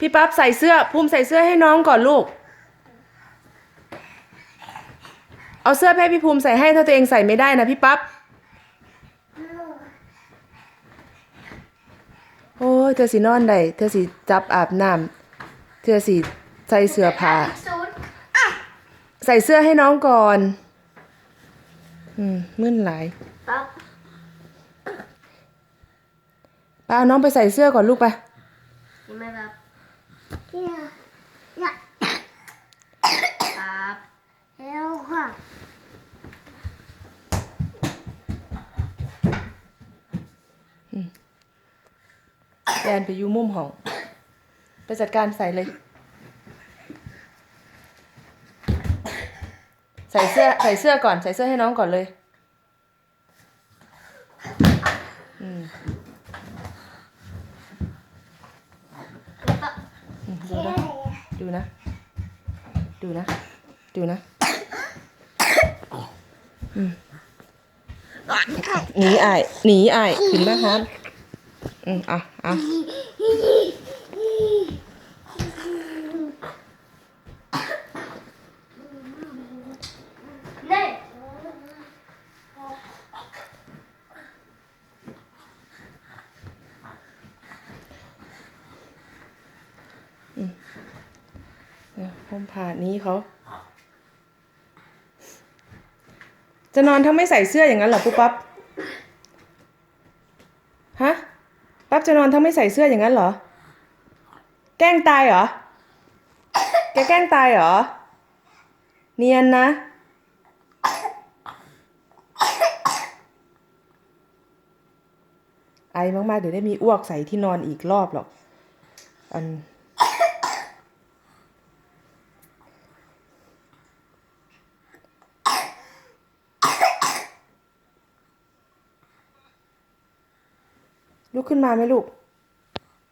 พี่ปั๊บใส่เสื้อภูมิใส่เสื้อให้น้องก่อนลูก เอาเสื้อไปให้พี่ภูมิใส่ให้ถ้าตัวเองใส่ไม่ได้นะพี่ปั๊บโอ้ยเธอสินอนได้เธอสิจับอาบน้ำเธอสิใส่เสื้อผ้าศูนย์ใส่เสื้อให้น้องก่อน อืมมึนหลายปั๊บป้าเอาน้องไปใส่เสื้อก่อนลูกไปยังไม่ปั๊บ เนี่ยเนี่ยปั๊บแล้วค่ะแดนไปอยู่มุมห้อง ไปจัดการใส่เลย ใส่เสื้อใส่เสื้อก่อน ใส่เสื้อให้น้องก่อนเลย อืม แล้วก็ อืมดูนะ ดูนะ ดูนะ ดูนะหนีไอายหนีไอายขึ้นมาครับอืมเอะอะนี่เนี่ยผมผ่านี้เขา จะนอนทั้งไม่ใส่เสื้ออย่างนั้นเหรอปุ๊บปั๊บ ฮะ ปั๊บจะนอนทั้งไม่ใส่เสื้ออย่างนั้นเหรอ แกล้งตายเหรอ แกแกล้งตายเหรอ เนียนนะ ไอมากๆ เดี๋ยวได้มีอ้วกใส่ที่นอนอีกรอบหรอก อัน ลุกขึ้นมาไหมลูก